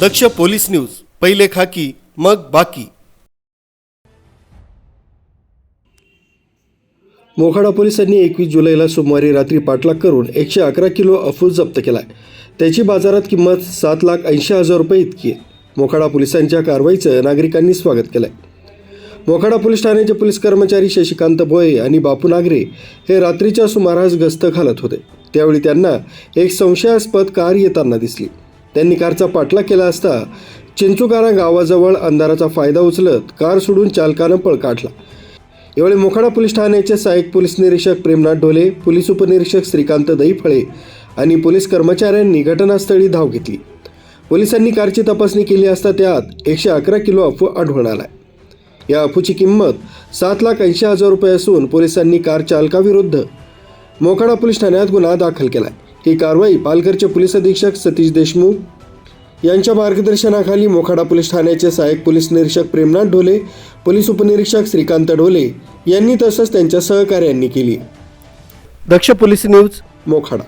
दक्ष police news पहिले खाकी मग बाकी. मोखाडा पोलिसांनी एकवीस जुलैला सोमवारी रात्री पाठलाग करून एकशे अकरा किलो अफूज जप्त केलाय. त्याची बाजारात किंमत सात लाख ऐंशी हजार रुपये इतकी आहे. मोखाडा पोलिसांच्या कारवाईचं नागरिकांनी स्वागत केलंय. मोखाडा पोलीस ठाण्याचे पोलीस कर्मचारी शशिकांत भोये आणि बापू नागरे हे रात्रीच्या सुमारास गस्त घालत होते. त्यावेळी त्यांना एक संशयास्पद कार येताना दिसली. त्यांनी कारचा पाठलाग केला असता चिंचुकारा गावाजवळ अंधाराचा फायदा उचलत कार सोडून चालकानं पळ काढला. यावेळी मोखाडा पोलीस ठाण्याचे सहाय्यक पोलीस निरीक्षक प्रेमनाथ ढोले पोलीस उपनिरीक्षक श्रीकांत दहीफळे आणि पोलीस कर्मचाऱ्यांनी घटनास्थळी धाव घेतली. पोलिसांनी कारची तपासणी केली असता त्यात एकशे अकरा किलो अफू आढळून आला या अफूची किंमत सात लाख ऐंशी हजार रुपये असून पोलिसांनी कार चालकाविरुद्ध मोखाडा पोलीस ठाण्यात गुन्हा दाखल केला आहे ही कारवाई पालघरचे पोलीस अधीक्षक सतीश देशमुख यांच्या मार्गदर्शनाखाली मोखाडा पोलीस ठाण्याचे सहाय्यक पोलीस निरीक्षक प्रेमनाथ ढोले पोलीस उपनिरीक्षक श्रीकांत ढोले यांनी तसंच त्यांच्या सहकार्यांनी केली. Daksh police news Mokhada.